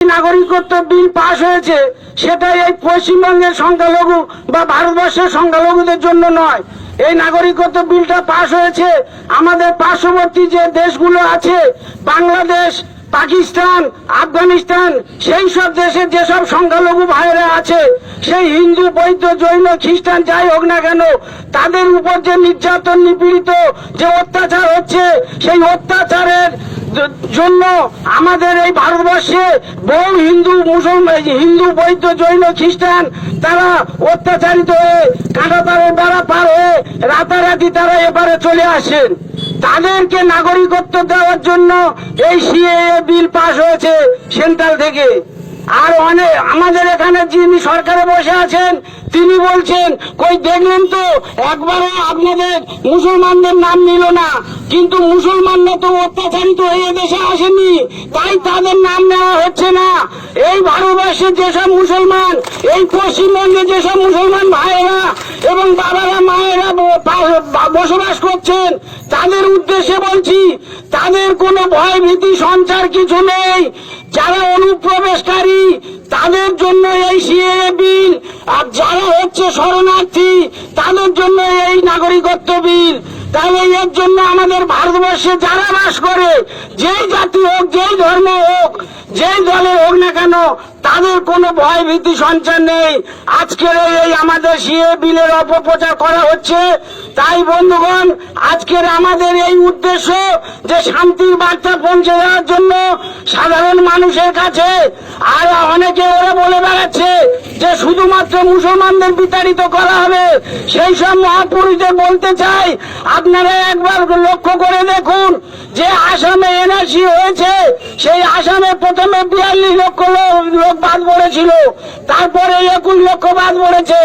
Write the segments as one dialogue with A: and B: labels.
A: নাগরিকত্ব বিল পাশ হয়েছে, সেটাই এই পশ্চিমবঙ্গের সংখ্যালঘু বা ভারতবর্ষের সংখ্যালঘুদের জন্য নয়। এই নাগরিকত্ব বিলটা পাশ হয়েছে। আমাদের পার্শ্ববর্তী যে দেশগুলো আছে, বাংলাদেশ পাকিস্তান, আফগানিস্তান, সেই সব দেশে যেসব সংখ্যালঘু ভাইয়েরা আছে, সেই হিন্দু, বৌদ্ধ, জৈন, খ্রিস্টান, যাই হোক না কেন, তাদের উপর যে নির্যাতন নিপীড়িত যে অত্যাচার হচ্ছে, সেই অত্যাচারের জন্য আমাদের এই ভারতবর্ষে বহু হিন্দু, মুসলমান, হিন্দু, বৌদ্ধ, জৈন, খ্রিস্টান, তারা অত্যাচারিত হয়ে কাঁটাতারের দ্বারা পার হয়ে রাতারাতি তারা এবারে চলে আসেন। তাদেরকে নাগরিকত্ব দেওয়ার জন্য এই সিএএ বিল পাশ হয়েছে সেন্ট্রাল থেকে। আর অনেক, আমাদের এখানে যিনি সরকারে বসে আছেন, তিনি বলছেন, কই, দেখলেন তো, একবারও আপনাদের মুসলমানদের নাম নিল না। কিন্তু মুসলমানরা তো অত্যাচারিত হয়ে দেশে আসেনি, তাই তাদের নাম নেওয়া হচ্ছে না। এই ভারতবর্ষের যেসব মুসলমান, এই পশ্চিমবঙ্গে যেসব মুসলমান ভাইয়েরা এবং বাবারা মায়েরা বসবাস করছেন, তাদের উদ্দেশ্যে বলছি, তাদের কোনো ভয় ভীতি সঞ্চার কিছু নেই। যারা অনুপ্রবেশকারী, তাদের জন্য এই সিএ বিল, আর যারা হচ্ছে শরণার্থী, তাদের জন্য এই নাগরিকত্ব বিল। তাহলে এর জন্য আমাদের ভারতবর্ষে যারা বাস করে, যেই জাতি হোক, যেই ধর্ম হোক যেই দলের হোক না কেন? তাদের কোনো ভয় ভীতি সঞ্চার নেই। আজকের এই আমাদের সিএ বিলের অপপ্রচার করা হচ্ছে। তাই বন্ধুগণ, আজকের আমাদের এই উদ্দেশ্য যে শান্তির বার্তা পৌঁছে দেওয়ার জন্য সাধারণ মানুষের কাছে, আর অনেকে ওরা বলে বেড়াচ্ছে যে শুধুমাত্র মুসলমানদের বিতাড়িত করা হবে। সেই সব মহাপুরুষদের বলতে চাই, আপনারা একবার লক্ষ্য করে দেখুন, যে আসামে এনআরসি হয়েছে, সেই আসামে প্রথমে বিয়াল্লিশ লক্ষ লোক বাদ পড়েছিল। তারপরে একুশ লক্ষ বাদ পড়েছে।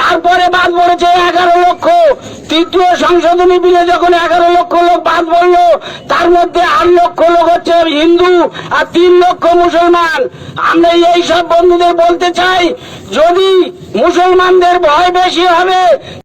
A: তারপরে বাদ পড়েছে এগারো লক্ষ। তৃতীয় সংশোধনী বিলে যখন এগারো লক্ষ লোক বাদ পড়ল, তার মধ্যে আট লক্ষ লোক হচ্ছে হিন্দু আর তিন লক্ষ মুসলমান। আমরা এই সব বন্ধুদের বলতে চাই, যদি মুসলমানদের ভয় বেশি হবে